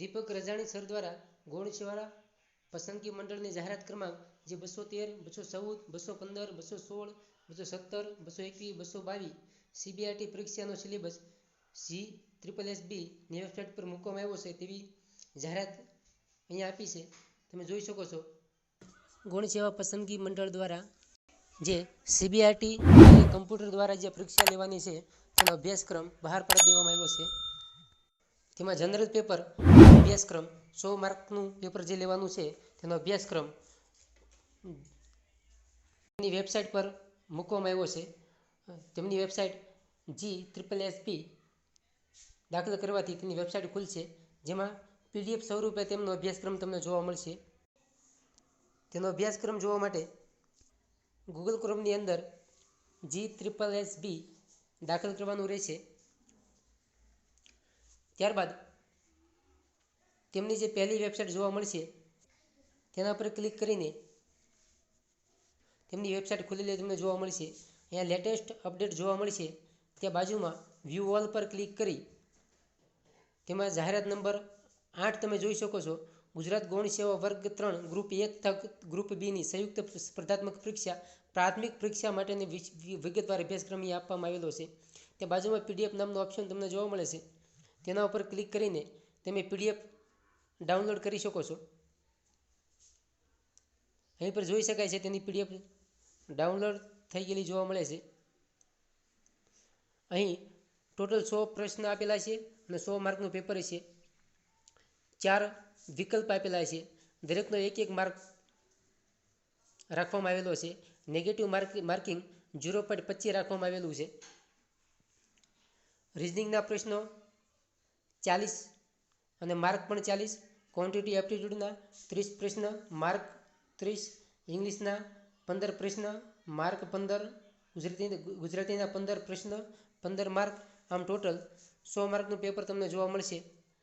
દીપક રજાણી sir દ્વારા ગૌણશિવાળા પસંદગી મંડળની જાહેરાત ક્રમાંક જે બસો તેર, બસો ચૌદ, બસો પંદર, બસો સોળ, બસો સત્તર, બસો એકવીસ, બસો બાવીસ સીબીઆરટી પરીક્ષાનો સિલેબસ સી ત્રિપલ એસ બીની વેબસાઇટ પર મૂકવામાં આવ્યો છે તેવી જાહેરાત અહીંયા આપી છે. તમે જોઈ શકો છો. ગુણ સેવા પસંદગી મંડળ દ્વારા જે સીબીઆરટી કમ્પ્યુટર દ્વારા જે પરીક્ષા લેવાની છે તેનો અભ્યાસક્રમ બહાર પાડી દેવામાં આવ્યો છે. તેમાં જનરલ પેપર, અભ્યાસક્રમ, સો માર્કનું પેપર જે લેવાનું છે, તેનો અભ્યાસક્રમની વેબસાઇટ પર મૂકવામાં આવ્યો છે. તેમની website G triple S P દાખલ કરવાથી તેની વેબસાઇટ ખુલશે, જેમાં પીડીએફ સ્વરૂપે તેમનો અભ્યાસક્રમ તમને જોવા મળશે. તેનો અભ્યાસક્રમ જોવા માટે ગૂગલ ક્રોમની અંદર જી ત્રિપલ એસ બી દાખલ કરવાનું રહેશે. ત્યારબાદ તેમની જે પહેલી વેબસાઇટ જોવા મળશે, તેના પર ક્લિક કરીને તેમની વેબસાઇટ ખુલેલી તમને જોવા મળશે. અહીંયા લેટેસ્ટ અપડેટ જોવા મળશે. ત્યાં બાજુમાં વ્યૂ ઓલ પર ક્લિક કરી તેમાં જાહેરાત નંબર આઠ તમે જોઈ શકો છો. ગુજરાત ગૌણ સેવા વર્ગ ત્રણ ગ્રુપ એક તક ગ્રુપ બીની સંયુક્ત સ્પર્ધાત્મક પરીક્ષા, પ્રાથમિક પરીક્ષા માટેની વિગતવાર અભ્યાસક્રમ આપવામાં આવેલો છે. તે બાજુમાં પીડીએફ નામનો ઓપ્શન તમને જોવા મળે છે. તેના ઉપર ક્લિક કરીને તમે પીડીએફ ડાઉનલોડ કરી શકો છો. અહીં પર જોઈ શકાય છે તેની પીડીએફ ડાઉનલોડ થઈ ગયેલી જોવા મળે છે. અહીં ટોટલ સો પ્રશ્ન આપેલા છે અને સો માર્કનું પેપર છે. ચાર વિકલ્પ આપેલા છે. દરેકનો એક એક માર્ક રાખવામાં આવેલો છે. Negative mark marking zero point પચીસ રાખવામાં આવેલું છે. રિઝનિંગના પ્રશ્નો ચાલીસ અને માર્ક પણ ચાલીસ. ક્વોન્ટિટી એપ્ટિટ્યૂડના ત્રીસ પ્રશ્ન, માર્ક ત્રીસ ઇંગ્લિશના પંદર પ્રશ્ન, માર્ક પંદર, ગુજરાતી ગુજરાતીના પંદર પ્રશ્ન, પંદર માર્ક. આમ ટોટલ સો માર્કનું પેપર તમને જોવા મળશે.